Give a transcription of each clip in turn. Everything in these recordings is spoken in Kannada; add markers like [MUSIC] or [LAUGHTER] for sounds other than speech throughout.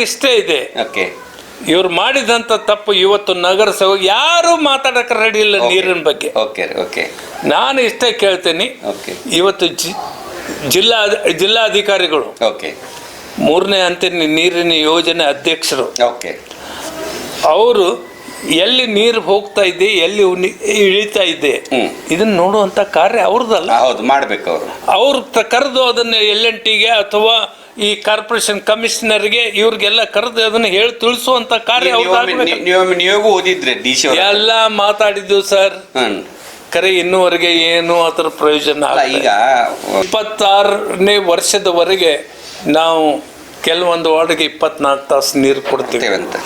ಇಷ್ಟೇ ಇದೆ. ಓಕೆ ಇವ್ರು ಮಾಡಿದಂತ ತಪ್ಪು ಇವತ್ತು ನಗರಸಭೆ ಯಾರು ಮಾತಾಡಕ್ಕೆ ರೆಡಿ ಇಲ್ಲ ನೀರಿನ ಬಗ್ಗೆ. ಓಕೆ ಓಕೆ ನಾನು ಇಷ್ಟೇ ಕೇಳ್ತೀನಿ. ಓಕೆ ಇವತ್ತು ಜಿ- ಜಿಲ್ಲಾ ಜಿಲ್ಲಾಧಿಕಾರಿಗಳು ಓಕೆ ಮೂರನೇ ಅಂತ ನೀರಿನ ಯೋಜನೆ ಅಧ್ಯಕ್ಷರು. ಓಕೆ ಅವರು ಎಲ್ಲಿ ನೀರು ಹೋಗ್ತಾ ಇದೆ ಎಲ್ಲಿ ಉನಿ- ಇಳಿತಾ ಇದೆ. ಇದನ್ನ ನೋಡುವಂತ ಕಾರ್ಯ ಅವ್ರದ್ದಲ್ಲ. ಹೌದು ಮಾಡ್ಬೇಕು ಅವರು. ಅವ್ರು ಕರೆದು ಅದನ್ನ ಎಲ್ ಎನ್ ಟಿಗೆ ಅಥವಾ ಈ ಕಾರ್ಪೊರೇಷನ್ ಕಮಿಷನರ್ಗೆ ಇವ್ರಿಗೆಲ್ಲ ಕರೆದು ಅದನ್ನ ಹೇಳಿ ತಿಳಿಸುವಂತ ಕಾರ್ಯ. ನೀವು ಓದಿದ್ರೆ ಓದಿದ್ರಿ ಡಿ ಸಿ ಎಲ್ಲ ಮಾತಾಡಿದ್ದು ಸರ್. ಕರೆ ಇನ್ನುವರೆಗೆ ಏನು ಅದರ ಪ್ರಯೋಜನ ಈಗ. ಇಪ್ಪತ್ತಾರನೇ ವರ್ಷದವರೆಗೆ ನಾವು ಕೆಲವೊಂದು ವಾರ್ಡ್ಗೆ ಇಪ್ಪತ್ನಾಲ್ಕು ತಾಸು ನೀರು ಕೊಡ್ತೇವೆ. ಅಂತ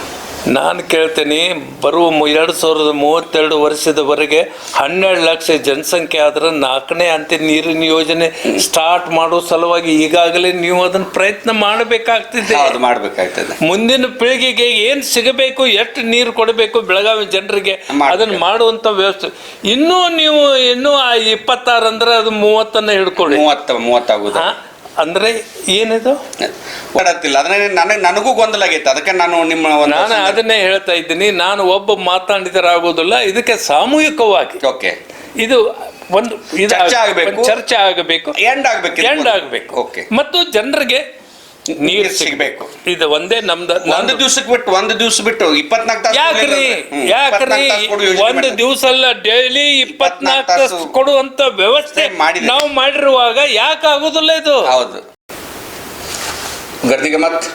ನಾನು ಕೇಳ್ತೀನಿ ಬರುವ ಎರಡು ಸಾವಿರದ ಮೂವತ್ತೆರಡು ವರ್ಷದವರೆಗೆ ಹನ್ನೆರಡು ಲಕ್ಷ ಜನಸಂಖ್ಯೆ ಆದರೆ ನಾಲ್ಕನೇ ಹಂತ ನೀರಿನ ಯೋಜನೆ ಸ್ಟಾರ್ಟ್ ಮಾಡೋ ಸಲುವಾಗಿ ಈಗಾಗಲೇ ನೀವು ಅದನ್ನು ಪ್ರಯತ್ನ ಮಾಡಬೇಕಾಗ್ತಿದೆ. ಹೌದು ಮಾಡ್ಬೇಕಾಗ್ತದೆ. ಮುಂದಿನ ಪೀಳಿಗೆಗೆ ಏನು ಸಿಗಬೇಕು ಎಷ್ಟು ನೀರು ಕೊಡಬೇಕು ಬೆಳಗಾವಿ ಜನರಿಗೆ ಅದನ್ನು ಮಾಡುವಂಥ ವ್ಯವಸ್ಥೆ. ಇನ್ನೂ ನೀವು ಇನ್ನೂ ಆ ಇಪ್ಪತ್ತಾರು ಅಂದ್ರೆ ಅದು ಮೂವತ್ತನ್ನು ಹಿಡ್ಕೊಳ್ಳಿ. ಮೂವತ್ತ ಮೂವತ್ತಾಗುದು? ಅಂದ್ರೆ ಏನಿದು? ಓಡತ್ತಿಲ್ಲ ಅದನ್ನ ನನಗೆ ನನಗೂ ಗೊಂದಲ ಆಗೈತೆ. ಅದಕ್ಕೆ ನಾನು ನಿಮ್ಮ ನಾನು ಅದನ್ನೇ ಹೇಳ್ತಾ ಇದ್ದೀನಿ. ನಾನು ಒಬ್ಬ ಮಾತಾಡಿದರಾಗೋದಿಲ್ಲ ಇದಕ್ಕೆ ಸಾಮೂಹಿಕವಾಗಿ. ಓಕೆ. ಇದು ಒಂದು ಚರ್ಚೆ ಆಗ್ಬೇಕು. ಚರ್ಚೆ ಆಗಬೇಕು. ಎಂಡ್ ಆಗಬೇಕು ಎಂಡ್ ಆಗಬೇಕು. ಓಕೆ. ಮತ್ತು ಜನರಿಗೆ ನೀರು ಸಿಗ್ಬೇಕು. ಇದು ಒಂದೇ ನಮ್ದು ಒಂದು ದಿವ್ಸಕ್ಕೆ ಬಿಟ್ಟು ಒಂದು ದಿವ್ಸ ಬಿಟ್ಟು ಇಪ್ಪತ್ನಾಲ್ಕು ತಾಸು ಯಾಕ್ರಿ? ಯಾಕ್ರಿ? 24 ತಾಸು ಕೊಡು ಯೋಜನೆ ಒಂದು. ದಿವಸ ಅಲ್ಲ ಡೈಲಿ ಇಪ್ಪತ್ನಾಲ್ಕು ತಾಸು ಕೊಡುವಂತ ವ್ಯವಸ್ಥೆ ಮಾಡಿ ನಾವು ಮಾಡಿರುವಾಗ ಯಾಕೆ ಆಗುದಿಲ್ಲ ಇದು? ಹೌದು. ಗರ್ದಿಗೆ ಮತ್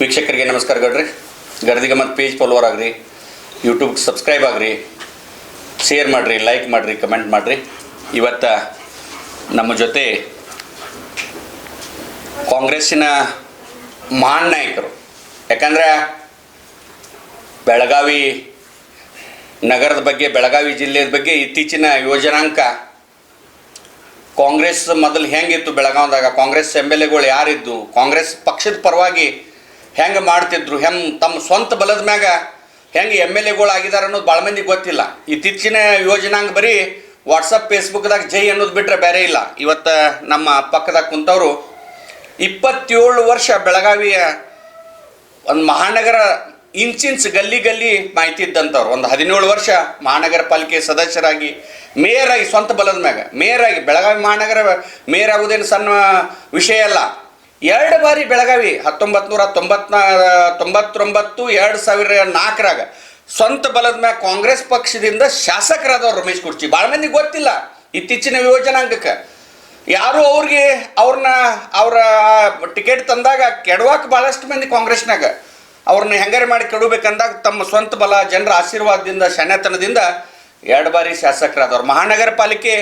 ವೀಕ್ಷಕರಿಗೆ ನಮಸ್ಕಾರ ಗಡ್ರಿ. ಗರ್ದಿಗೆ ಮತ್ ಪೇಜ್ ಫಾಲೋವರ್ ಆಗ್ರಿ ಯೂಟ್ಯೂಬ್ ಸಬ್ಸ್ಕ್ರೈಬ್ ಆಗ್ರಿ ಶೇರ್ ಮಾಡಿರಿ ಲೈಕ್ ಮಾಡಿರಿ ಕಮೆಂಟ್ ಮಾಡಿರಿ. ಇವತ್ತ ನಮ್ಮ ಜೊತೆ ಕಾಂಗ್ರೆಸ್ಸಿನ ನಾಯಕರು ಯಾಕಂದ್ರೆ ಬೆಳಗಾವಿ ನಗರದ ಬಗ್ಗೆ, ಬೆಳಗಾವಿ ಜಿಲ್ಲೆಯ ಬಗ್ಗೆ ಇತ್ತೀಚಿನ ಯೋಜನಾಂಕ ಕಾಂಗ್ರೆಸ್ ಮೊದಲು ಹೆಂಗಿತ್ತು ಬೆಳಗಾವಿದಾಗ? ಕಾಂಗ್ರೆಸ್ ಎಂ ಎಲ್ ಎಗಳು ಯಾರಿದ್ದು? ಕಾಂಗ್ರೆಸ್ ಪಕ್ಷದ ಪರವಾಗಿ ಹೆಂಗೆ ಮಾಡ್ತಿದ್ರು? ಹೆಂಗೆ ತಮ್ಮ ಸ್ವಂತ ಬಲದ ಮ್ಯಾಗ ಹೆಂಗೆ ಎಂ ಎಲ್ ಎಗಳು ಆಗಿದ್ದಾರೆ ಅನ್ನೋದು ಭಾಳ ಮಂದಿಗೆ ಗೊತ್ತಿಲ್ಲ. ಇತ್ತೀಚಿನ ಯೋಜನಾಂಗ ಬರೀ ವಾಟ್ಸಪ್ ಫೇಸ್ಬುಕ್ದಾಗ ಜೈ ಅನ್ನೋದು ಬಿಟ್ಟರೆ ಬೇರೆ ಇಲ್ಲ. ಇವತ್ತು ನಮ್ಮ ಪಕ್ಕದಾಗ ಕುಂತವರು ಇಪ್ಪತ್ತೇಳು ವರ್ಷ ಬೆಳಗಾವಿಯ ಒಂದು ಮಹಾನಗರ ಇಂಚಿಂಚ್ ಗಲ್ಲಿ ಗಲ್ಲಿ ಮಾಹಿತಿ ಇದ್ದಂಥವ್ರು ಒಂದು ಹದಿನೇಳು ವರ್ಷ ಮಹಾನಗರ ಪಾಲಿಕೆ ಸದಸ್ಯರಾಗಿ, ಮೇಯರ್ ಆಗಿ ಸ್ವಂತ ಬಲದ ಮ್ಯಾಗ, ಮೇಯರ್ ಆಗಿ ಬೆಳಗಾವಿ ಮಹಾನಗರ ಮೇಯರ್ ಆಗುವುದೇನು ಸಣ್ಣ ವಿಷಯ ಅಲ್ಲ. ಎರಡು ಬಾರಿ ಬೆಳಗಾವಿ ಹತ್ತೊಂಬತ್ತು ನೂರ ತೊಂಬತ್ನ, ತೊಂಬತ್ತೊಂಬತ್ತು, ಎರಡು ಸಾವಿರ ನಾಲ್ಕರಾಗ ಸ್ವಂತ ಬಲದ ಮ್ಯಾಗ ಕಾಂಗ್ರೆಸ್ ಪಕ್ಷದಿಂದ ಶಾಸಕರಾದವ್ರು ರಮೇಶ್ ಕುರ್ಚಿ. ಭಾಳ ಮಂದಿಗೆ ಗೊತ್ತಿಲ್ಲ. ಇತ್ತೀಚಿನ ಯೋಜನಾಂಗಕ್ಕೆ ಯಾರು ಅವ್ರಿಗೆ ಅವ್ರನ್ನ ಅವರ ಟಿಕೆಟ್ ತಂದಾಗ ಕೆಡವಾಕ ಭಾಳಷ್ಟು ಮಂದಿ ಕಾಂಗ್ರೆಸ್ನಾಗ ಅವ್ರನ್ನ ಹೆಂಗಾರೆ ಮಾಡಿ ಕೆಡಬೇಕಂದಾಗ ತಮ್ಮ ಸ್ವಂತ ಬಲ, ಜನರ ಆಶೀರ್ವಾದದಿಂದ ಶಣೆತನದಿಂದ ಎರಡು ಬಾರಿ ಶಾಸಕರಾದವ್ರು. ಮಹಾನಗರ ಪಾಲಿಕೆ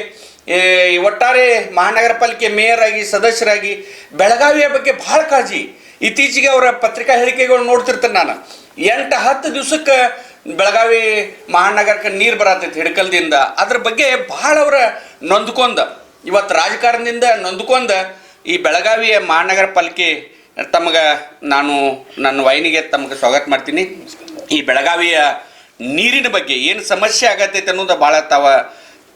ಒಟ್ಟಾರೆ ಮಹಾನಗರ ಪಾಲಿಕೆ ಮೇಯರ್ ಆಗಿ, ಸದಸ್ಯರಾಗಿ ಬೆಳಗಾವಿಯ ಬಗ್ಗೆ ಭಾಳ ಕಾಳಜಿ. ಇತ್ತೀಚೆಗೆ ಅವರ ಪತ್ರಿಕಾ ಹೇಳಿಕೆಗಳು ನೋಡ್ತಿರ್ತೇನೆ ನಾನು. ಎಂಟು, ಹತ್ತು ದಿವ್ಸಕ್ಕೆ ಬೆಳಗಾವಿ ಮಹಾನಗರಕ್ಕೆ ನೀರು ಬರತೈತಿ ಹಿಡ್ಕಲ್ದಿಂದ. ಅದ್ರ ಬಗ್ಗೆ ಭಾಳ ಅವರ ನೊಂದ್ಕೊಂಡ ಇವತ್ತು ರಾಜಕಾರಣದಿಂದ ನೊಂದ್ಕೊಂಡ ಈ ಬೆಳಗಾವಿಯ ಮಹಾನಗರ ಪಾಲಿಕೆ ತಮಗೆ ನಾನು, ನನ್ನ ವೈನಿಗೆ ತಮಗೆ ಸ್ವಾಗತ ಮಾಡ್ತೀನಿ. ಈ ಬೆಳಗಾವಿಯ ನೀರಿನ ಬಗ್ಗೆ ಏನು ಸಮಸ್ಯೆ ಆಗತ್ತೈತೆ ಅನ್ನೋದು ಭಾಳ ತಾವ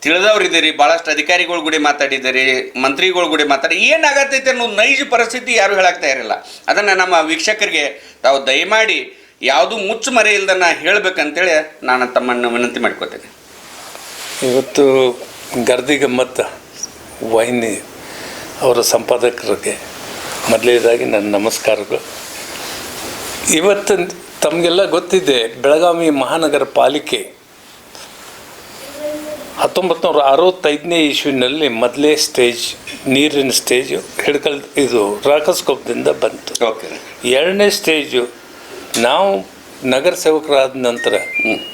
ತಿಳಿದವ್ರಿದ್ದೀರಿ, ಭಾಳಷ್ಟು ಅಧಿಕಾರಿಗಳ ಗುಡಿ ಮಾತಾಡಿದ್ದೀರಿ, ಮಂತ್ರಿಗಳ ಗುಡಿ ಮಾತಾಡಿ ಏನಾಗತ್ತೈತೆ ಅನ್ನೋ ನೈಜ ಪರಿಸ್ಥಿತಿ ಯಾರು ಹೇಳಕ್ತಾ ಇರಲಿಲ್ಲ ಅದನ್ನು ನಮ್ಮ ವೀಕ್ಷಕರಿಗೆ ತಾವು ದಯಮಾಡಿ ಯಾವುದು ಮುಚ್ಚು ಮರೆ ಇಲ್ದನ್ನ ಹೇಳಬೇಕಂತೇಳಿ ನಾನು ತಮ್ಮನ್ನು ವಿನಂತಿ ಮಾಡ್ಕೋತೇನೆ. ಇವತ್ತು ಗರ್ದಿಗಮ್ಮತ್ತ ವಾಹಿನಿ ಅವರ ಸಂಪಾದಕರಿಗೆ ಮೊದಲನೇದಾಗಿ ನನ್ನ ನಮಸ್ಕಾರಗಳು. ಇವತ್ತು ತಮಗೆಲ್ಲ ಗೊತ್ತಿದೆ ಬೆಳಗಾವಿ ಮಹಾನಗರ ಪಾಲಿಕೆ ಹತ್ತೊಂಬತ್ತು ನೂರ ಅರವತ್ತೈದನೇ ಇಸ್ವಿನಲ್ಲಿ ಮೊದಲೇ ಸ್ಟೇಜ್ ನೀರಿನ ಸ್ಟೇಜು ಹಿಡ್ಕಲ್ ಇದು ರಾಕಸ್ಕೋಪದಿಂದ ಬಂತು. ಓಕೆ. ಎರಡನೇ ಸ್ಟೇಜು ನಾವು ನಗರ ಸೇವಕರಾದ ನಂತರ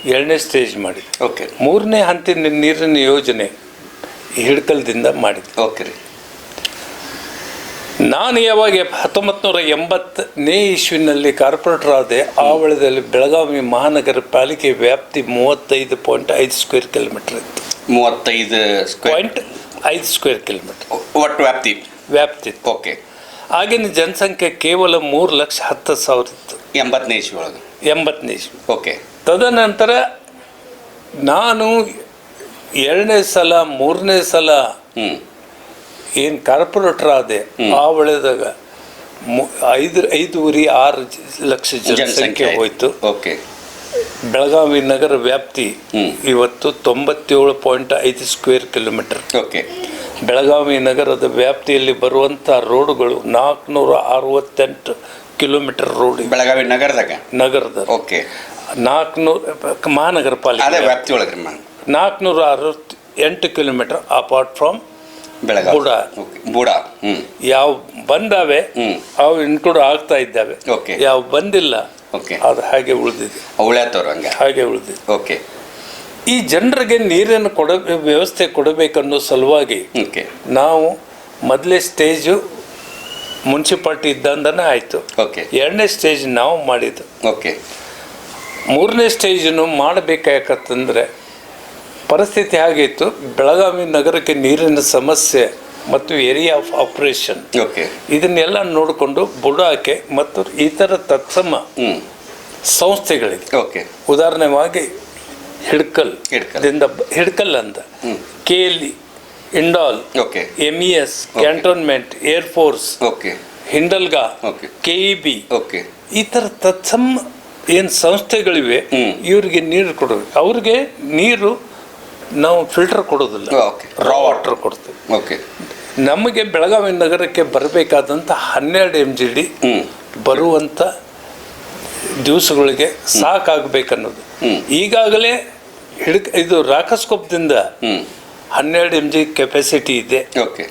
ಎರಡನೇ ಸ್ಟೇಜ್ ಮಾಡಿ ಓಕೆ. ಮೂರನೇ ಹಂತಿನ ನೀರಿನ ಯೋಜನೆ ಹಿಡ್ಕಲ್ದಿಂದ ಮಾಡಿದ್ದೆ. ಓಕೆ ರೀ. ನಾನು ಯಾವಾಗ ಹತ್ತೊಂಬತ್ತು ನೂರ ಎಂಬತ್ತನೇ ಇಸ್ವಿನಲ್ಲಿ ಕಾರ್ಪೊರೇಟರ್ ಆದೆ ಆ ಬೆಳಗಾವಿ ಮಹಾನಗರ ಪಾಲಿಕೆ ವ್ಯಾಪ್ತಿ ಮೂವತ್ತೈದು ಪಾಯಿಂಟ್ ಐದು ಸ್ಕ್ವೇರ್ ಕಿಲೋಮೀಟರ್ ಇತ್ತು. ಮೂವತ್ತೈದು ಸ್ಕ್ವೇರ್ ಪಾಯಿಂಟ್ ಐದು ಸ್ಕ್ವೇರ್ ಕಿಲೋಮೀಟರ್ ಒಟ್ಟು ವ್ಯಾಪ್ತಿ? ವ್ಯಾಪ್ತಿ ಓಕೆ ಆಗಿನ ಜನಸಂಖ್ಯೆ ಕೇವಲ ಮೂರು ಲಕ್ಷ ಹತ್ತು ಸಾವಿರ ಇತ್ತು. ಎಂಬತ್ತನೇ ಇಸ್ವಿ ಒಳಗೆ? ಎಂಬತ್ತನೇ ಇಸ್ವಿ. ಓಕೆ ತದನಂತರ ನಾನು ಎರಡನೇ ಸಲ ಮೂರನೇ ಸಲ ಏನು ಕಾರ್ಪೊರೇಟರ್ ಆದೆ ಆ ಒಳ್ಳೆದಾಗ ಐದು ಐದೂವರೆ ಆರು ಲಕ್ಷ ಜನಸಂಖ್ಯೆ ಹೋಯ್ತು. ಓಕೆ. ಬೆಳಗಾವಿ ನಗರ ವ್ಯಾಪ್ತಿ ಇವತ್ತು ತೊಂಬತ್ತೇಳು ಪಾಯಿಂಟ್ ಐದು ಸ್ಕ್ವೇರ್ ಕಿಲೋಮೀಟರ್. ಓಕೆ. ಬೆಳಗಾವಿ ನಗರದ ವ್ಯಾಪ್ತಿಯಲ್ಲಿ ಬರುವಂಥ ರೋಡ್ಗಳು ನಾಲ್ಕುನೂರ ಅರವತ್ತೆಂಟು ಕಿಲೋಮೀಟರ್ ರೋಡ್ ಬೆಳಗಾವಿ ನಗರದಾಗ? ನಗರದ ಓಕೆ. ನಾಲ್ಕುನೂರ ಮಹಾನಗರ ಪಾಲಿಕೆ ವ್ಯಾಪ್ತಿ ಮ್ಯಾಮ್ ನಾಲ್ಕುನೂರ ಅರವತ್ತು ಎಂಟು ಕಿಲೋಮೀಟರ್ ಅಪಾರ್ಟ್ ಫ್ರಮ್ ಬೆಳಗಾವಿ. ಬುಡ. ಬುಡ. ಹ್ಮ್. ಯಾವ ಬಂದಾವೆ. ಅವು ಇನ್ಕ್ಲೂಡ್ ಆಗ್ತಾ ಇದ್ದಾವೆ. ಓಕೆ. ಯಾವ ಬಂದಿಲ್ಲ ಓಕೆ. ಅದು ಹಾಗೆ ಉಳಿದಿದೆ. ಉಳ್ಯಾತವ್ರು ಹಂಗ. ಹಾಗೆ ಉಳಿದಿದೆ. ಓಕೆ. ಈ ಜನರಿಗೆ ನೀರನ್ನು ಕೊಡ ವ್ಯವಸ್ಥೆ ಕೊಡಬೇಕನ್ನೋ ಸಲುವಾಗಿ ಓಕೆ. ನಾವು ಮೊದಲೇ ಸ್ಟೇಜು ಮುನ್ಸಿಪಾಲ್ಟಿ ಇದ್ದಂದನೇ ಆಯಿತು. ಓಕೆ. ಎರಡನೇ ಸ್ಟೇಜ್ ನಾವು ಮಾಡಿದ್ದು. ಓಕೆ. ಮೂರನೇ ಸ್ಟೇಜನ್ನು ಮಾಡಬೇಕಾಗತ್ತಂದ್ರೆ ಪರಿಸ್ಥಿತಿ ಹೇಗಿತ್ತು ಬೆಳಗಾವಿ ನಗರಕ್ಕೆ ನೀರಿನ ಸಮಸ್ಯೆ ಮತ್ತು ಏರಿಯಾ ಆಫ್ ಆಪರೇಷನ್ ಇದನ್ನೆಲ್ಲ ನೋಡಿಕೊಂಡು ಬುಡಾಕೆ ಮತ್ತು ಇತರ ತತ್ಸಮ ಸಂಸ್ಥೆಗಳಿಗೆ ಓಕೆ ಉದಾಹರಣೆವಾಗಿ ಹಿಡ್ಕಲ್ ಹಿಡ್ಕಲ್ದಿಂದ ಹಿಡ್ಕಲ್ ಅಂತ. K Cayley Indal M E S cantonment air force Hindalga. K E B ಈ ಥರ ತತ್ಸಮ ಏನು ಸಂಸ್ಥೆಗಳಿವೆ ಇವರಿಗೆ ಇವ್ರಿಗೆ ನೀರು ಕೊಡಬೇಕು ಅವ್ರಿಗೆ ನೀರು ನಾವು ಫಿಲ್ಟರ್ ಕೊಡೋದಿಲ್ಲ. ರಾ ವಾಟರ್ ಕೊಡ್ತೀವಿ. ಓಕೆ ನಮಗೆ ಬೆಳಗಾವಿ ನಗರಕ್ಕೆ ಬರಬೇಕಾದಂಥ ಹನ್ನೆರಡು ಎಂ ಜಿ ಡಿ ಬರುವಂಥ ದಿವಸಗಳಿಗೆ ಸಾಕಾಗಬೇಕನ್ನೋದು. ಈಗಾಗಲೇ ಹಿಡ್ಕ ಇದು ರಾಕಸ್ಕೋಪ್ದಿಂದ ಹನ್ನೆರಡು ಎಂ ಜಿ ಕೆಪಾಸಿಟಿ ಇದೆ. ಓಕೆ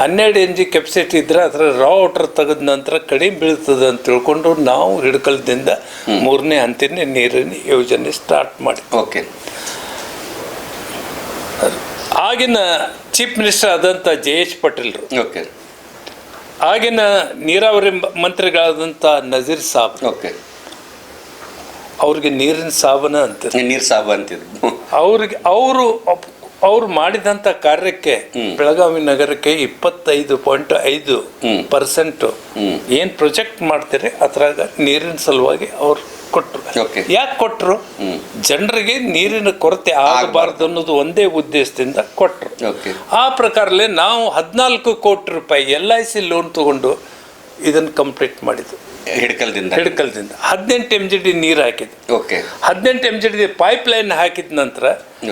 ಹನ್ನೆರಡು ಎಂ ಜಿ ಕೆಪಾಸಿಟಿ ಇದ್ರೆ ಅದರ ರಾ ವಾಟರ್ ತೆಗೆದ ನಂತರ ಕಡಿಮೆ ಬೀಳ್ತದೆ ಅಂತ ತಿಳ್ಕೊಂಡು ನಾವು ಹಿಡ್ಕಲ್ದಿಂದ ಮೂರನೇ ಹಂತಿನ ನೀರಿನ ಯೋಜನೆ ಸ್ಟಾರ್ಟ್ ಮಾಡಿ. ಓಕೆ ಆಗಿನ ಚೀಫ್ ಮಿನಿಸ್ಟರ್ ಆದಂಥ ಜೆ ಎಚ್ ಪಟೇಲ್ರು ಓಕೆ. ಆಗಿನ ನೀರಾವರಿ ಮಂತ್ರಿಗಳಾದಂಥ ನಜೀರ್ ಸಾಬ್ ಓಕೆ. ಅವ್ರಿಗೆ ನೀರಿನ ಸಾಬನ ಅಂತ ನೀರು ಸಾಬ ಅಂತಿದ್ರು. ಅವ್ರಿಗೆ ಅವರು ಅವ್ರು ಮಾಡಿದಂಥ ಕಾರ್ಯಕ್ಕೆ. ಬೆಳಗಾವಿ ನಗರಕ್ಕೆ ಇಪ್ಪತ್ತೈದು ಪಾಯಿಂಟ್ ಐದು ಪರ್ಸೆಂಟು. ಏನು ಪ್ರೊಜೆಕ್ಟ್ ಮಾಡ್ತಾರೆ ಅದ್ರಾಗ ನೀರಿನ ಸಲುವಾಗಿ ಅವ್ರು ಕೊಟ್ಟರು. ಯಾಕೆ ಕೊಟ್ಟರು ಜನರಿಗೆ ನೀರಿನ ಕೊರತೆ ಆಗಬಾರ್ದು ಅನ್ನೋದು ಒಂದೇ ಉದ್ದೇಶದಿಂದ ಕೊಟ್ಟರು ಆ ಪ್ರಕಾರಲೇ ನಾವು ಹದಿನಾಲ್ಕು ಕೋಟಿ ರೂಪಾಯಿ ಎಲ್ ಐ ಸಿ ಲೋನ್ ತಗೊಂಡು ಇದನ್ನು ಕಂಪ್ಲೀಟ್ ಮಾಡಿದ್ದು. ಹಿಡ್ಕಲ್ದಿಂದ. ಹಿಡ್ಕಲ್ದಿಂದ. ಹದಿನೆಂಟು ಎಂ ಜಿ ಡಿ ನೀರು ಹಾಕಿದ್ದು. ಓಕೆ ಹದಿನೆಂಟು M G D pipeline ಹಾಕಿದ ನಂತರ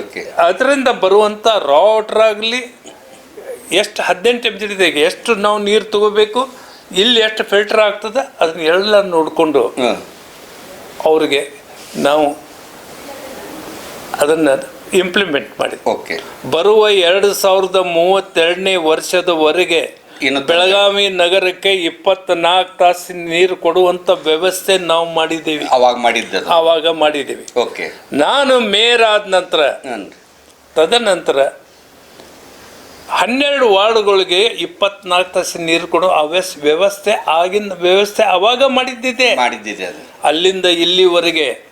ಓಕೆ ಅದರಿಂದ ಬರುವಂಥ ರಾ ವಾಟರ್ ಆಗಲಿ ಎಷ್ಟು ಹದಿನೆಂಟು ಎಂ ಜಿ ಡಿದಾಗೆ ಎಷ್ಟು ನಾವು ನೀರು ತಗೋಬೇಕು ಇಲ್ಲಿ ಎಷ್ಟು ಫಿಲ್ಟರ್ ಆಗ್ತದೆ ಅದನ್ನ ಎಲ್ಲ ನೋಡಿಕೊಂಡು ಅವ್ರಿಗೆ ನಾವು ಅದನ್ನು ಇಂಪ್ಲಿಮೆಂಟ್ ಮಾಡಿ. ಓಕೆ. ಬರುವ ಎರಡು ಸಾವಿರದ ಮೂವತ್ತೆರಡನೇ ವರ್ಷದವರೆಗೆ ಇನ್ನು ಬೆಳಗಾವಿ ನಗರಕ್ಕೆ ಇಪ್ಪತ್ನಾಲ್ಕು ತಾಸು ನೀರು ಕೊಡುವಂತ ವ್ಯವಸ್ಥೆ ನಾವು ಮಾಡಿದ್ದೀವಿ. ಅವಾಗ ಮಾಡಿದ್ದೆ ಅವಾಗ ಮಾಡಿದ್ದೀವಿ. ಓಕೆ. ನಾನು ಮೇಯರ್ ಆದ ನಂತರ ತದನಂತರ ಹನ್ನೆರಡು ವಾರ್ಡ್ಗಳಿಗೆ ಇಪ್ಪತ್ನಾಲ್ಕು ತಾಸು ನೀರು ಕೊಡೋ ಅವ್ಯಸ್ ವ್ಯವಸ್ಥೆ ಆಗಿನ ವ್ಯವಸ್ಥೆ ಅವಾಗ ಮಾಡಿದ್ದಿದೆ. ಮಾಡಿದ್ದಿದೆ ಅದು. ಅಲ್ಲಿಂದ ಇಲ್ಲಿವರೆಗೆ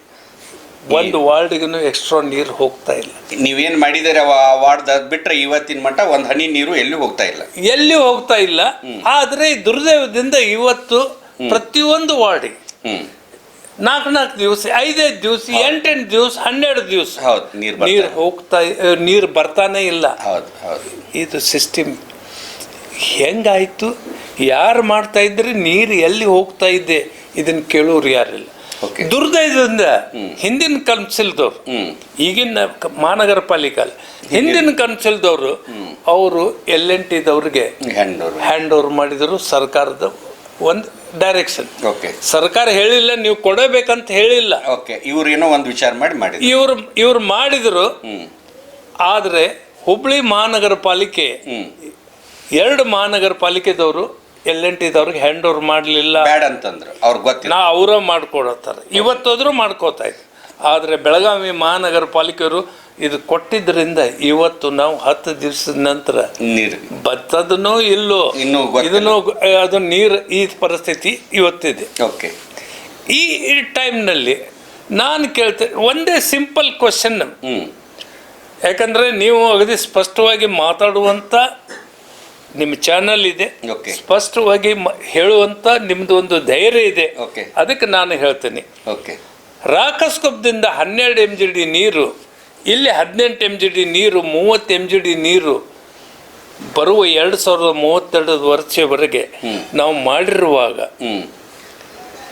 ಒಂದು ವಾರ್ಡ್ಗೂ ಎಕ್ಸ್ಟ್ರಾ ನೀರು ಹೋಗ್ತಾ ಇಲ್ಲ. ನೀವೇನು ಮಾಡಿದರೆ ಆ ವಾರ್ಡ್ ಬಿಟ್ಟರೆ ಇವತ್ತಿನ ಮಟ್ಟ ಒಂದು ಹನಿ ನೀರು ಎಲ್ಲಿ ಹೋಗ್ತಾ ಇಲ್ಲ? ಎಲ್ಲಿ ಹೋಗ್ತಾ ಇಲ್ಲ. ಆದರೆ ದುರ್ದೈವದಿಂದ ಇವತ್ತು ಪ್ರತಿಯೊಂದು ವಾರ್ಡಿಗೆ ನಾಲ್ಕು ನಾಲ್ಕು ದಿವಸ ಐದೈದು ದಿವಸ ಎಂಟೆಂಟು ದಿವಸ ಹನ್ನೆರಡು ದಿವಸ. ಹೌದು ನೀರು ನೀರು ಹೋಗ್ತಾ ನೀರು ಬರ್ತಾನೆ ಇಲ್ಲ. ಹೌದು ಹೌದು. ಇದು ಸಿಸ್ಟಮ್ ಹೆಂಗಾಯಿತು? ಯಾರು ಮಾಡ್ತಾ ಇದ್ರೆ? ನೀರು ಎಲ್ಲಿ ಹೋಗ್ತಾ ಇದ್ದೆ ಇದನ್ನು ಕೇಳೋರು ಯಾರಿಲ್ಲ. ದುರ್ದೈದಿಂದ ದುರ್ದೈವದಿಂದ ಹಿಂದಿನ ಕನ್ಸಿಲ್ದವ್ರು ಈಗಿನ ಮಹಾನಗರ ಪಾಲಿಕೆ ಹಿಂದಿನ ಕನ್ಸಿಲ್ದವರು ಅವರು ಎಲ್ ಎನ್ ಟಿದವ್ರಿಗೆ ಹ್ಯಾಂಡ್ ಓವರ್ ಮಾಡಿದರು ಸರ್ಕಾರದ ಒಂದು ಡೈರೆಕ್ಷನ್ ಓಕೆ ಸರ್ಕಾರ ಹೇಳಿಲ್ಲ ನೀವು ಕೊಡಬೇಕಂತ ಹೇಳಿಲ್ಲ. ಓಕೆ ಇವ್ರು ಏನೋ ಒಂದು ವಿಚಾರ ಮಾಡಿ ಮಾಡಿ ಇವ್ರು ಇವ್ರು ಮಾಡಿದರು. ಆದರೆ ಹುಬ್ಳಿ ಮಹಾನಗರ ಪಾಲಿಕೆ ಎರಡು ಮಹಾನಗರ ಪಾಲಿಕೆದವರು ಎಲ್ ಎನ್ ಟಿದವ್ರಿಗೆ ಹ್ಯಾಂಡ್ ಓವರ್ ಮಾಡಲಿಲ್ಲ. ಬ್ಯಾಡ್ ಅಂತಂದ್ರು. ಅವ್ರಿಗೆ ಗೊತ್ತಿಲ್ಲ. ನಾ ಅವರ ಮಾಡ್ಕೊಡತ್ತಾರೆ ಇವತ್ತಾದ್ರೂ ಮಾಡ್ಕೋತಾ ಇದ್ರು ಆದರೆ ಬೆಳಗಾವಿ ಮಹಾನಗರ ಪಾಲಿಕೆಯವರು ಇದು ಕೊಟ್ಟಿದ್ರಿಂದ ಇವತ್ತು ನಾವು ಹತ್ತು ದಿವಸದ ನಂತರ ನೀರು. ಬತ್ತದನೋ ಇಲ್ಲೋ ಇನ್ನೂ. ಇದನ್ನು ಅದು ನೀರು ಈ ಪರಿಸ್ಥಿತಿ ಇವತ್ತಿದೆ. ಓಕೆ. ಈ ಟೈಮ್ನಲ್ಲಿ ನಾನು ಕೇಳ್ತೇನೆ ಒಂದೇ ಸಿಂಪಲ್ ಕ್ವಶನ್. ಯಾಕಂದರೆ ನೀವು ಅಗದಿ ಸ್ಪಷ್ಟವಾಗಿ ಮಾತಾಡುವಂಥ ನಿಮ್ಮ ಚಾನಲ್ ಇದೆ. ಸ್ಪಷ್ಟವಾಗಿ ಹೇಳುವಂಥ ನಿಮ್ದು ಒಂದು ಧೈರ್ಯ ಇದೆ. ಅದಕ್ಕೆ ನಾನು ಹೇಳ್ತೇನೆ. ಓಕೆ. ರಾಕಸ್ಕೊಪ್ದಿಂದ ಹನ್ನೆರಡು ಎಂ ಜಿ ಡಿ ನೀರು ಇಲ್ಲಿ ಹದಿನೆಂಟು ಎಂ ಜಿ ಡಿ ನೀರು ಮೂವತ್ತು ಎಂ ಜಿ ಡಿ ನೀರು ಬರುವ ಎರಡು ಸಾವಿರದ ಮೂವತ್ತೆರಡು ವರ್ಷವರೆಗೆ ನಾವು ಮಾಡಿರುವಾಗ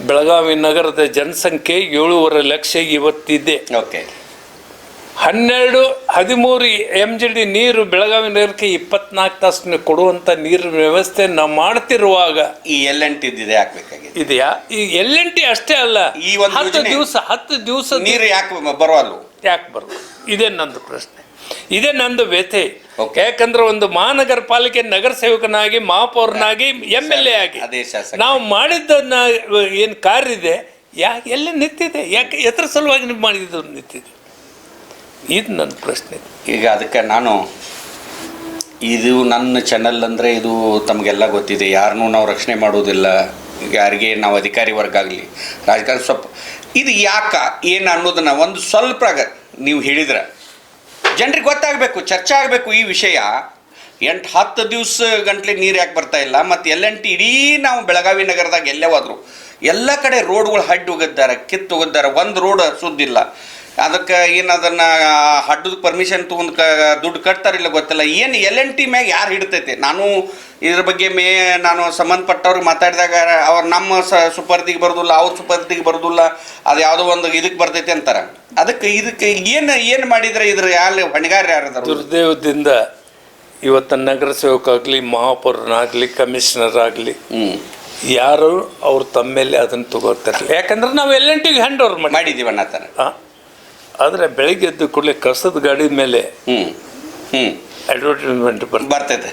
ಬೆಳಗಾವಿ ನಗರದ ಜನಸಂಖ್ಯೆ ಏಳೂವರೆ ಲಕ್ಷ ಇವತ್ತಿದೆ. ಓಕೆ. ಹನ್ನೆರಡು ಹದಿಮೂರು ಎಂ ಜಿ ಡಿ ನೀರು ಬೆಳಗಾವಿ ನಗರಕ್ಕೆ ಇಪ್ಪತ್ನಾಲ್ಕು ತಾಸು ಕೊಡುವಂಥ ನೀರಿನ ವ್ಯವಸ್ಥೆ ನಾವು ಮಾಡ್ತಿರುವಾಗ ಈ ಎಲ್ ಎನ್ ಟಿ ಇದೆ ಹಾಕ್ಬೇಕಾಗಿದೆ ಇದೆಯಾ? ಈ ಎಲ್ ಎನ್ ಟಿ ಅಷ್ಟೇ ಅಲ್ಲ. ಈ ಒಂದು ಹತ್ತು ಯೋಜನೆ- ದಿವಸ ಹತ್ತು ದಿವಸ ನೀರು ಯಾಕೆ ಬರೋಲ್ವು ಯಾಕೆ ಬರೋದು ಇದೇ ನಂದು ಪ್ರಶ್ನೆ. ಇದೇ ನಂದು ವ್ಯಥೆ. ಯಾಕಂದ್ರೆ ಒಂದು ಮಹಾನಗರ ಪಾಲಿಕೆ ನಗರ ಸೇವಕನಾಗಿ ಮಹಾಪೌರನಾಗಿ ಎಂ ಎಲ್ ಎ ಆಗಿ. ನಾವು ಮಾಡಿದ್ದನ್ನ ಏನು ಕಾರ್ಯ ಇದೆ ಯಾಕೆ ಎಲ್ಲಿ ನಿಂತಿದೆ? ಯಾಕೆ ಎತ್ತರ ಸಲುವಾಗಿ ನೀವು ಮಾಡಿದ್ದು ನಿಂತಿದೆ? ಇದು ನನ್ನ ಪ್ರಶ್ನೆ. ಈಗ ಅದಕ್ಕೆ ನಾನು ಇದು ನನ್ನ ಚಾನಲ್ ಅಂದರೆ ಇದು ತಮಗೆಲ್ಲ ಗೊತ್ತಿದೆ. ಯಾರನ್ನೂ ನಾವು ರಕ್ಷಣೆ ಮಾಡೋದಿಲ್ಲ. ಯಾರಿಗೆ ನಾವು ಅಧಿಕಾರಿ ವರ್ಗ ಆಗಲಿ ರಾಜಕಾರಣ ಸ್ವಲ್ಪ ಇದು ಯಾಕ, ಏನು ಅನ್ನೋದನ್ನ ಒಂದು ಸ್ವಲ್ಪ ನೀವು ಹೇಳಿದ್ರೆ. ಜನರಿಗೆ ಗೊತ್ತಾಗಬೇಕು, ಚರ್ಚೆ ಆಗಬೇಕು ಈ ವಿಷಯ. ಎಂಟು ಹತ್ತು ದಿವಸ ಗಂಟ್ಲೆ ನೀರು ಯಾಕೆ ಬರ್ತಾ ಇಲ್ಲ? ಮತ್ತು ಎಲ್ಲೆಂಟು ಇಡೀ ನಾವು ಬೆಳಗಾವಿ ನಗರದಾಗ ಎಲ್ಲೇ ಹೋದ್ರು, ಎಲ್ಲ ಕಡೆ ರೋಡ್ಗಳು ಹಡ್ಡು ಹೋಗಿದ್ದಾರೆ ಕಿತ್ತು ಹೋಗಿದ್ದಾರೆ ಒಂದು ರೋಡ್ ಸುದ್ದಿಲ್ಲ. ಅದಕ್ಕೆ ಏನು ಅದನ್ನು ಹಡ್ಡದ ಪರ್ಮಿಷನ್ ತೊಗೊಂಡು ಕ ದುಡ್ಡು ಕಟ್ತಾರಿಲ್ಲ ಗೊತ್ತಿಲ್ಲ. ಏನು ಎಲ್ ಎನ್ ಟಿ ಮ್ಯಾಗ ಯಾರು ಹಿಡ್ತೈತಿ? ನಾನು ಇದ್ರ ಬಗ್ಗೆ ಮೇ ನಾನು ಸಂಬಂಧಪಟ್ಟವ್ರಿಗೆ ಮಾತಾಡಿದಾಗ ಅವ್ರು ನಮ್ಮ ಸ ಸುಪರ್ದಿಗೆ ಬರೋದಿಲ್ಲ ಅವ್ರ ಸುಪರ್ದಿಗೆ ಬರೋದಿಲ್ಲ ಅದು ಯಾವುದೋ ಒಂದು ಇದಕ್ಕೆ ಬರ್ತೈತಿ ಅಂತಾರೆ. ಅದಕ್ಕೆ ಇದಕ್ಕೆ ಏನು ಏನು ಮಾಡಿದ್ರೆ ಇದ್ರ ಯಾರು ಹೊಣೆಗಾರ ಯಾರು ದುರ್ದೇವದಿಂದ ಇವತ್ತು ನಗರ ಸೇವಕಾಗಲಿ ಮಹಾಪೌರನಾಗಲಿ ಕಮಿಷನರ್ ಆಗಲಿ ಹ್ಞೂ ಯಾರು ಅವ್ರು ತಮ್ಮ ಮೇಲೆ ಅದನ್ನು ತಗೋತಾರೆ ಯಾಕಂದ್ರೆ ನಾವು ಎಲ್ ಎನ್ ಟಿಗೆ ಹ್ಯಾಂಡ್ ಓವರ್ ಮಾಡಿ ಮಾಡಿದ್ದೀವಿ ಅನ್ನತ್ತಾರ ಆದರೆ ಬೆಳಿಗ್ಗೆ ಎದ್ದು ಕೂಡಲೇ ಕಸದ ಗಾಡಿ ಮೇಲೆ ಹ್ಞೂ ಹ್ಞೂ ಅಡ್ವರ್ಟೈಸ್ಮೆಂಟ್ ಬರ್ತದೆ. ಬರ್ತೈತೆ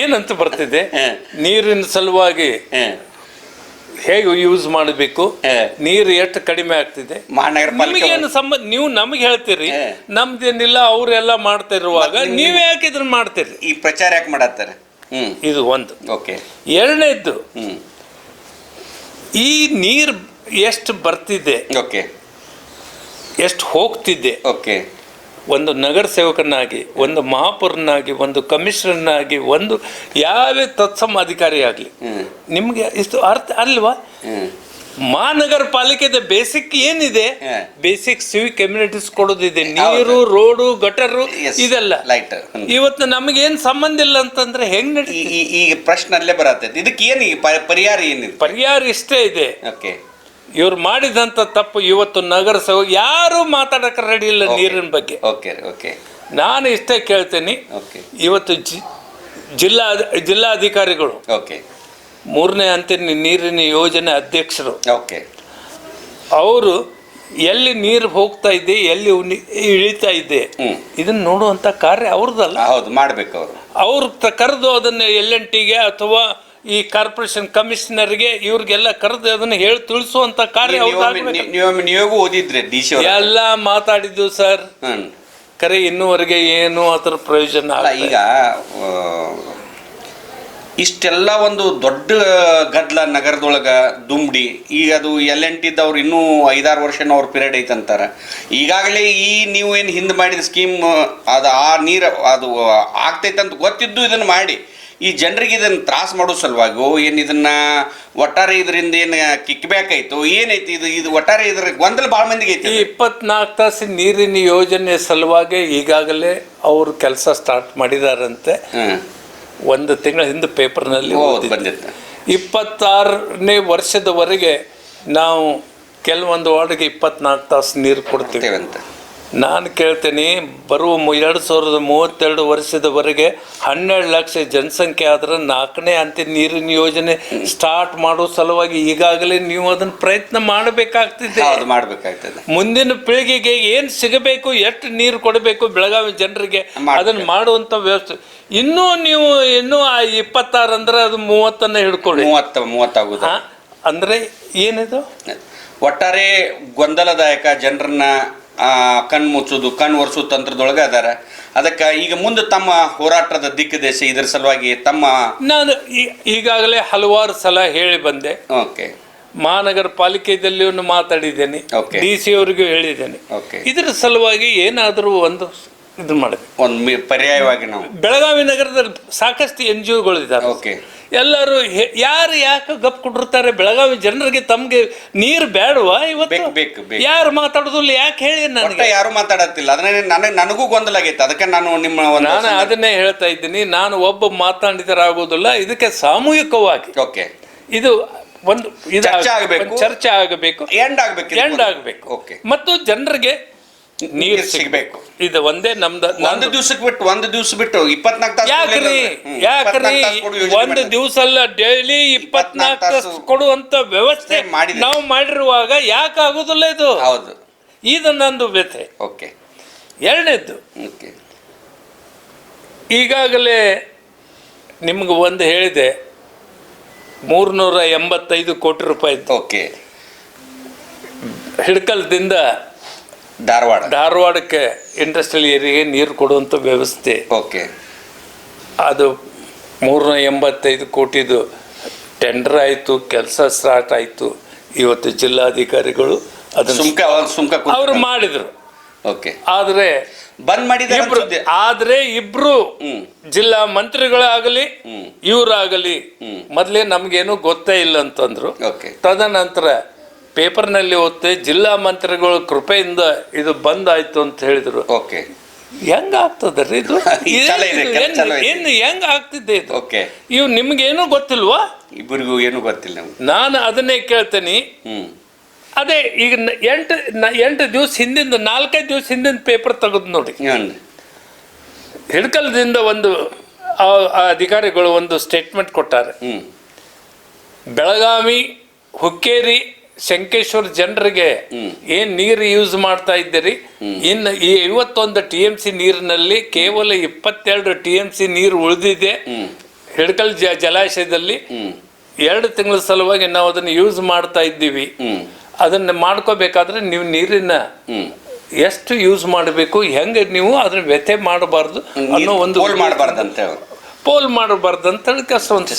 ಏನಂತ ಬರ್ತಿದೆ. ನೀರಿನ ಸಲುವಾಗಿ ಹೇಗೆ ಯೂಸ್ ಮಾಡಬೇಕು? ನೀರು ಎಷ್ಟು ಕಡಿಮೆ ಆಗ್ತಿದೆ? ಮಹಾನಗರ ಪಾಲಿಕೆ ನಿಮಗೇನು ಸಂಬಂಧ ನೀವು ನಮಗೆ ಹೇಳ್ತೀರಿ. ನಮ್ದೇನಿಲ್ಲ ಅವರೆಲ್ಲ ಮಾಡ್ತಾ ಇರುವಾಗ ನೀವೇ ಯಾಕೆ ಇದನ್ನ ಮಾಡ್ತೀರಿ? ಈ ಪ್ರಚಾರ ಯಾಕೆ ಮಾಡತ್ತಾರೆ? ಹ್ಞೂ ಇದು ಒಂದು. ಓಕೆ. ಎರಡನೇದ್ದು ಹ್ಞೂ ಈ ನೀರು ಎಷ್ಟು ಬರ್ತಿದೆ ಓಕೆ. ಎಷ್ಟು ಹೋಗ್ತಿದ್ದೆ? ಓಕೆ ಒಂದು ನಗರ ಸೇವಕನಾಗಿ ಒಂದು ಮಹಾಪೌರನಾಗಿ ಒಂದು ಕಮಿಷನರ್ನಾಗಿ ಒಂದು ಯಾವೇ ತತ್ಸಮ ಅಧಿಕಾರಿ ಆಗಲಿ ನಿಮಗೆ ಇಷ್ಟು ಅರ್ಥ ಅಲ್ವಾ? ಮಹಾನಗರ ಪಾಲಿಕೆದ ಬೇಸಿಕ್ ಏನಿದೆ. ಬೇಸಿಕ್ ಸಿವಿಕ್ ಕಮ್ಯುನಿಟೀಸ್ ಕೊಡೋದಿದೆ ನೀರು ರೋಡು ಗಟರು ಇದೆಲ್ಲ. ಇವತ್ತು ನಮಗೆ ನಮಗೇನ್ ಸಂಬಂಧ ಇಲ್ಲ ಅಂತಂದ್ರೆ ಹೆಂಗ್ ಈ ಈಗ ಪ್ರಶ್ನೆ ಅಲ್ಲೇ ಬರತ್ತೆ. ಇದಕ್ಕೆ ಏನು ಪರಿಹಾರ ಏನಿದೆ? ಪರಿಹಾರ ಇಷ್ಟೇ ಇದೆ. ಓಕೆ ಇವ್ರು ಮಾಡಿದಂತ ತಪ್ಪು ಇವತ್ತು ನಗರ ಯಾರು ಮಾತಾಡಕ್ಕೆ ರೆಡಿ ಇಲ್ಲ ನೀರಿನ ಬಗ್ಗೆ. ಓಕೆ ಓಕೆ ನಾನು ಇಷ್ಟೇ ಕೇಳ್ತೇನೆ ಓಕೆ ಇವತ್ತು ಜಿ- ಜಿಲ್ಲಾ ಜಿಲ್ಲಾಧಿಕಾರಿಗಳು ಓಕೆ ಮೂರನೇ ಹಂತಿನ ನೀರಿನ ಯೋಜನೆ ಅಧ್ಯಕ್ಷರು. ಓಕೆ ಅವರು ಎಲ್ಲಿ ನೀರು ಹೋಗ್ತಾ ಇದೆ ಎಲ್ಲಿ ಇಳಿತಾ ಇದೆ. ಇದನ್ನ ನೋಡುವಂತ ಕಾರ್ಯ ಅವ್ರದ್ದಲ್ಲ. ಹೌದು ಮಾಡ್ಬೇಕು ಅವರು. ಅವ್ರು ತ- ಕರೆದು ಅದನ್ನ ಎಲ್ ಎನ್ ಟಿಗೆ ಅಥವಾ ಈ ಕಾರ್ಪೊರೇಷನ್ ಕಮಿಷನರ್ಗೆ ಇವ್ರಿಗೆಲ್ಲ ಕರೆದು ಅದನ್ನ ಹೇಳಿ ತಿಳಿಸುವಂತ ಕಾರ್ಯ ನಿಯೋಗ ಓದಿದ್ರೆ ಡಿ ಸಿ ಎಲ್ಲ ಮಾತಾಡಿದ್ದು ಸರ್. ಕರೆ ಇನ್ನುವರೆಗೆ ಏನು ಅದರ ಪ್ರಯೋಜನ ಅಲ್ಲ ಈಗ ಇಷ್ಟೆಲ್ಲ ಒಂದು ದೊಡ್ಡ ಗದ್ಲ ನಗರದೊಳಗ ದುಂಬಡಿ ಈಗ ಅದು ಎಲ್ ಎನ್ ಟಿದ್ದವ್ರು ಇನ್ನೂ ಐದಾರು ವರ್ಷನ ಅವ್ರ ಪಿರಿಯಡ್ ಐತಂತಾರ. ಈಗಾಗಲೇ ಈ ನೀವು ಏನು ಹಿಂದೆ ಮಾಡಿದ ಸ್ಕೀಮ್ ಅದು ಆ ನೀರು ಅದು ಆಗ್ತೈತಂತ ಗೊತ್ತಿದ್ದು ಇದನ್ನು ಮಾಡಿ. ಈ ಜನರಿಗೆ ಇದನ್ನು ತ್ರಾಸ ಮಾಡೋ ಸಲುವಾಗೋ ಏನು ಇದನ್ನು ಒಟ್ಟಾರೆ ಇದರಿಂದ ಏನು ಕಿಕ್ ಬ್ಯಾಕ್ ಆಯ್ತು ಏನೈತಿ ಇದು ಇದು ಒಟ್ಟಾರೆ ಇದ್ರ ಗೊಂದಲ ಭಾಳ ಮಂದಿಗೆ ಐತಿ ಈ ಇಪ್ಪತ್ನಾಲ್ಕು ತಾಸು ನೀರಿನ ಯೋಜನೆ ಸಲುವಾಗಿ ಈಗಾಗಲೇ ಅವರು ಕೆಲಸ ಸ್ಟಾರ್ಟ್ ಮಾಡಿದಾರಂತೆ. ಒಂದು ತಿಂಗಳ ಹಿಂದೆ ಪೇಪರ್ನಲ್ಲಿ ಬಂದಿತ್ತು. ಇಪ್ಪತ್ತಾರನೇ ವರ್ಷದವರೆಗೆ ನಾವು ಕೆಲವೊಂದು ವಾರ್ಡ್ಗೆ ಇಪ್ಪತ್ನಾಲ್ಕು ತಾಸು ನೀರು ಕೊಡ್ತೇವೆ. ಕೊಡ್ತೇವಂತ. ನಾನು ಕೇಳ್ತೀನಿ ಬರುವ ಎರಡು ಸಾವಿರದ ಮೂವತ್ತೆರಡು ವರ್ಷದವರೆಗೆ ಹನ್ನೆರಡು ಲಕ್ಷ ಜನಸಂಖ್ಯೆ ಆದರೆ ನಾಲ್ಕನೇ ಅಂತ್ಯ ನೀರಿನ ಯೋಜನೆ ಸ್ಟಾರ್ಟ್ ಮಾಡೋ ಸಲುವಾಗಿ ಈಗಾಗಲೇ ನೀವು ಅದನ್ನು ಪ್ರಯತ್ನ ಮಾಡಬೇಕಾಗ್ತಿದೆ. ಹೌದು ಮಾಡ್ಬೇಕಾಗ್ತದೆ. ಮುಂದಿನ ಪೀಳಿಗೆಗೆ ಏನು ಸಿಗಬೇಕು ಎಷ್ಟು ನೀರು ಕೊಡಬೇಕು ಬೆಳಗಾವಿ ಜನರಿಗೆ ಅದನ್ನು ಮಾಡುವಂಥ ವ್ಯವಸ್ಥೆ. ಇನ್ನೂ ನೀವು ಇನ್ನೂ ಆ ಇಪ್ಪತ್ತಾರು ಅಂದ್ರೆ ಅದು ಮೂವತ್ತನ್ನು ಹಿಡ್ಕೊಳ್ಳಿ. ಮೂವತ್ತ ಮೂವತ್ತಾಗುದು. ಅಂದರೆ ಅಂದ್ರೆ ಏನಿದು? ಒಟ್ಟಾರೆ ಗೊಂದಲದಾಯಕ ಜನರನ್ನ ಕಣ್ಣು ಮುಚ್ಚೋದು ಕಣ್ ಒರೆಸೋ ತಂತ್ರದೊಳಗೆ ಅದಾರ. ಅದಕ್ಕೆ ಈಗ ಮುಂದೆ ತಮ್ಮ ಹೋರಾಟದ ದಿಕ್ಕದೇಶ ಇದ್ರ ಸಲುವಾಗಿ ತಮ್ಮ ನಾನು ಈಗಾಗಲೇ ಹಲವಾರು ಸಲ ಹೇಳಿ ಬಂದೆ. ಓಕೆ. ಮಹಾನಗರ ಪಾಲಿಕೆಯಲ್ಲಿ ಮಾತಾಡಿದ್ದೇನೆ. ಡಿ ಸಿ ಅವರಿಗೂ ಹೇಳಿದ್ದೇನೆ. ಇದರ ಸಲುವಾಗಿ ಏನಾದರೂ ಒಂದು ಇದು ಮಾಡಿದೆ. ಒಂದು ಪರ್ಯಾಯವಾಗಿ ನಾವು. ಬೆಳಗಾವಿ ನಗರದಲ್ಲಿ ಸಾಕಷ್ಟು ಎನ್ ಜಿ ಇದ್ದಾರೆ ಓಕೆ. ಎಲ್ಲರೂ ಯಾರು ಯಾಕೆ ಗಪ್ ಕೊಟ್ಟಿರ್ತಾರೆ ಬೆಳಗಾವಿ ಜನರಿಗೆ ತಮ್ಗೆ ನೀರು ಬೇಡವಾ ಇವತ್ತು? ಬೇಕು, ಬೇಕು. ಯಾರು ಮಾತಾಡೋದಿಲ್ಲ ಯಾಕೆ ಹೇಳಿ ನನಗೆ? ಯಾರು ಮಾತಾಡತ್ತಿಲ್ಲ. ಅದನ್ನ ನನಗೆ ನನಗೂ ಗೊಂದಲ ಆಗೈತೆ. ಅದಕ್ಕೆ ನಾನು ನಿಮ್ಮ ನಾನು ಅದನ್ನೇ ಹೇಳ್ತಾ ಇದ್ದೀನಿ. ನಾನು ಒಬ್ಬ ಮಾತಾಡಿದರಾಗುವುದಿಲ್ಲ. ಇದಕ್ಕೆ ಸಾಮೂಹಿಕವಾಗಿ. ಓಕೆ. ಇದು ಒಂದು ಚರ್ಚೆ ಆಗ- ಆಗ್ಬೇಕು. ಚರ್ಚೆ ಆಗಬೇಕು. ಎಂಡ್ ಆಗಬೇಕು ಎಂಡ್ ಆಗಬೇಕು. ಓಕೆ. ಮತ್ತು ಜನರಿಗೆ ನೀರು ಸಿಗಬೇಕು. ಇದು ಒಂದೇ ನಮ್ದು ಒಂದು ದಿವ್ಸಕ್ಕೆ ಬಿಟ್ಟು ಒಂದು ದಿವಸ ಬಿಟ್ಟು ಇಪ್ಪತ್ನಾಲ್ಕು ತಾಸು ಯಾಕ್ರಿ? ಯಾಕ್ರಿ? 24 ತಾಸು ಕೊಡು ಯೋಜನೆ ಒಂದು. ದಿವಸ ಅಲ್ಲ ಡೈಲಿ ಇಪ್ಪತ್ನಾಲ್ಕು ತಾಸು ಕೊಡುವಂತ ವ್ಯವಸ್ಥೆ ಮಾಡಿ ನಾವು ಮಾಡಿರುವಾಗ ಯಾಕೆ ಆಗುದಿಲ್ಲ ಇದು? ಹೌದು. ಇದು ನಂದು ವ್ಯಥೆ. ಓಕೆ. ಎರಡನೇದ್ದು ಓಕೆ. ಈಗಾಗಲೇ ನಿಮ್ಗೆ ಒಂದು ಹೇಳಿದೆ ಮೂರ್ನೂರ ಎಂಬತ್ತೈದು ಕೋಟಿ ರೂಪಾಯಿ ಓಕೆ. ಹಿಡ್ಕಲ್ದಿಂದ ಧಾರವಾಡ. ಧಾರವಾಡಕ್ಕೆ ಇಂಡಸ್ಟ್ರಿಯಲ್ ಏರಿಯಾಗೆ ನೀರು ಕೊಡುವಂಥ ವ್ಯವಸ್ಥೆ. ಓಕೆ. ಅದು ಮೂರ್ನೂರ ಎಂಬತ್ತೈದು ಕೋಟಿದು ಟೆಂಡರ್ ಆಯಿತು ಕೆಲಸ ಸ್ಟಾರ್ಟ್ ಆಯಿತು. ಇವತ್ತು ಜಿಲ್ಲಾಧಿಕಾರಿಗಳು ಅದನ್ನು ಸುಂಕ ಸುಂಕ ಅವರು ಮಾಡಿದರು. ಓಕೆ. ಆದರೆ ಬಂದ್ ಮಾಡಿದ ಇಬ್ರು. ಆದ್ರೆ ಇಬ್ರು ಜಿಲ್ಲಾ ಮಂತ್ರಿಗಳಾಗಲಿ ಇವರಾಗಲಿ. ಮೊದಲೇ ನಮಗೇನು ಗೊತ್ತೇ ಇಲ್ಲ ಅಂತಂದ್ರು. ತದನಂತರ ಪೇಪರ್ನಲ್ಲಿ ಓದ್ತೆ ಜಿಲ್ಲಾ ಮಂತ್ರಿಗಳ ಕೃಪೆಯಿಂದ ಇದು ಬಂದಾಯ್ತು ಅಂತ ಹೇಳಿದ್ರು. ಓಕೆ. ಹೆಂಗ್ ಆಗ್ತದ್ರಿ ಇದು [LAUGHS] ಈ ಚಲ ಇದೆ, ಕೆಲ ಚಲ ಇದೆ. ಏನು ಹೆಂಗ್ ಆಗ್ತಿದ್ದೆ ಇದು? ಓಕೆ. ಇವ್ ನಿಮ್ಗೇನು ಗೊತ್ತಿಲ್ವಾ? ಇಬ್ಬರಿಗೂ ಏನು ಗೊತ್ತಿಲ್ಲ ನಮ್ಗೆ. ನಾನು ಅದನ್ನೇ ಕೇಳ್ತೇನೆ. ಹ್ಮ್. ಅದೇ ಈಗ ನ- ಎಂಟು ನ- ಎಂಟು ದಿವಸ ಹಿಂದಿಂದ ನಾಲ್ಕೈದು ದಿವಸ ಹಿಂದಿನ ಪೇಪರ್ ತೆಗೆದು ನೋಡಿ. ಹಿಡ್ಕಲ್ದಿಂದ ಒಂದು ಆ- ಆ ಅಧಿಕಾರಿಗಳು ಒಂದು ಸ್ಟೇಟ್ಮೆಂಟ್ ಕೊಟ್ಟಾರೆ. ಹ್ಮ್. ಬೆಳಗಾವಿ ಹುಕ್ಕೇರಿ ಶಂಕೇಶ್ವರ ಜನರಿಗೆ. ಏನ್ ನೀರು ಯೂಸ್ ಮಾಡ್ತಾ ಇದ್ದೀರಿ? ಇನ್ನು ಈ ಐವತ್ತೊಂದು ಟಿ ಎಂ ಸಿ ನೀರಿನಲ್ಲಿ ಕೇವಲ ಇಪ್ಪತ್ತೆರಡು ಟಿ ಎಂ ಸಿ ನೀರು ಉಳಿದಿದೆ. ಹಿಡ್ಕಲ್ ಜ ಜಲಾಶಯದಲ್ಲಿ ಎರಡು ತಿಂಗಳ ಸಲುವಾಗಿ ನಾವು ಅದನ್ನು ಯೂಸ್ ಮಾಡ್ತಾ ಇದ್ದೀವಿ. ಅದನ್ನ ಮಾಡ್ಕೋಬೇಕಾದ್ರೆ ನೀವು ನೀರಿನ ಎಷ್ಟು ಯೂಸ್ ಮಾಡಬೇಕು ಹೆಂಗೆ ನೀವು ಅದನ್ನ ವ್ಯಥೆ ಮಾಡಬಾರ್ದು ಅನ್ನೋ ಒಂದು ಪೋಲ್ ಮಾಡಬಾರ್ದು ಅಂತ ಒಂದು.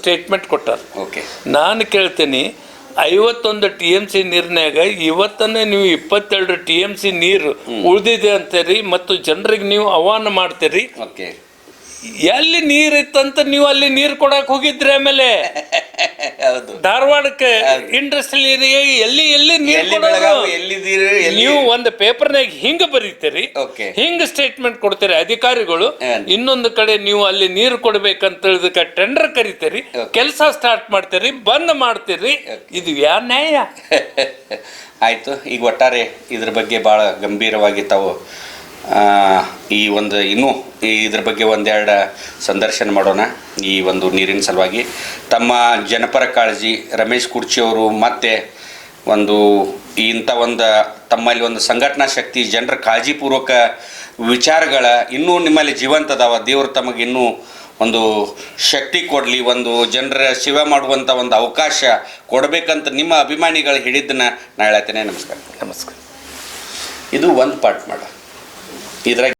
ಸ್ಟೇಟ್ಮೆಂಟ್ ಕೊಟ್ಟಾರ. ಓಕೆ ನಾನು ಕೇಳ್ತೀನಿ ಐವತ್ತೊಂದು ಟಿ ಎಂ ಸಿ ನೀರಿನಾಗ ಇವತ್ತನ್ನೇ ನೀವು ಇಪ್ಪತ್ತೆರಡು ಟಿ ಎಂ ಸಿ ನೀರು ಉಳಿದಿದೆ ಅಂತೀರಿ ಮತ್ತು ಜನರಿಗೆ ನೀವು ಆಹ್ವಾನ ಮಾಡ್ತೀರಿ. ಓಕೆ. ಎಲ್ಲಿ ನೀರಿತ್ತಂತ ನೀವು ಅಲ್ಲಿ ನೀರು ಕೊಡಕ್ ಹೋಗಿದ್ರಿ ಆಮೇಲೆ? [LAUGHS] ಹೌದು. ಧಾರವಾಡಕ್ಕೆ ಇಂಡಸ್ಟ್ರಿಯಲ್ ಏರಿಯಾ ಎಲ್ಲಿ ಎಲ್ಲಿ ನೀರು ಕೊಡೋದು? ಎಲ್ಲಿದ್ದೀರಿ ಎಲ್ಲಿ ನೀವು ಒಂದು ಪೇಪರ್ನಾಗ ಹಿಂಗ ಬರೀತೀರಿ ಓಕೆ. ಹಿಂಗ ಸ್ಟೇಟ್ಮೆಂಟ್ ಕೊಡ್ತೀರಿ ಅಧಿಕಾರಿಗಳು ಇನ್ನೊಂದು ಕಡೆ ನೀವು ಅಲ್ಲಿ ನೀರು ಕೊಡ್ಬೇಕಂತ ಹೇಳಿದಕ್ಕೆ ಟೆಂಡರ್ ಕರಿತೀರಿ ಕೆಲಸ ಸ್ಟಾರ್ಟ್ ಮಾಡ್ತೀರಿ ಬಂದ್ ಮಾಡ್ತೀರಿ ಇದು ಯಾ ನ್ಯಾಯ? [LAUGHS] ಆಯಿತು ಈಗ ಒಟ್ಟಾರೆ ಇದ್ರ ಬಗ್ಗೆ ಭಾಳ ಗಂಭೀರವಾಗಿ ತಾವು ಈ ಒಂದು ಇನ್ನೂ ಈ ಇದ್ರ ಬಗ್ಗೆ ಒಂದೆರಡು ಸಂದರ್ಶನ ಮಾಡೋಣ. ಈ ಒಂದು ನೀರಿನ ಸಲುವಾಗಿ ತಮ್ಮ ಜನಪರ ಕಾಳಜಿ ರಮೇಶ್ ಕುರ್ಚಿಯವರು ಮತ್ತೆ ಒಂದು ಇಂಥ ಒಂದು ತಮ್ಮಲ್ಲಿ ಒಂದು ಸಂಘಟನಾ ಶಕ್ತಿ ಜನರ ಕಾಳಜಿಪೂರ್ವಕ ವಿಚಾರಗಳ ಇನ್ನೂ ನಿಮ್ಮಲ್ಲಿ ಜೀವಂತ ಅದಾವ ದೇವರು ತಮಗೆ ಇನ್ನೂ ಒಂದು ಶಕ್ತಿ ಕೊಡಲಿ ಒಂದು ಜನರ ಸೇವೆ ಮಾಡುವಂಥ ಒಂದು ಅವಕಾಶ ಕೊಡಬೇಕಂತ ನಿಮ್ಮ ಅಭಿಮಾನಿಗಳು ಹೇಳಿದ್ದನ್ನ ನಾ ಹೇಳ್ತೇನೆ. ನಮಸ್ಕಾರ. ನಮಸ್ಕಾರ. ಇದು ಒಂದು ಪಾರ್ಟ್ ಮಾಡ И, дорогие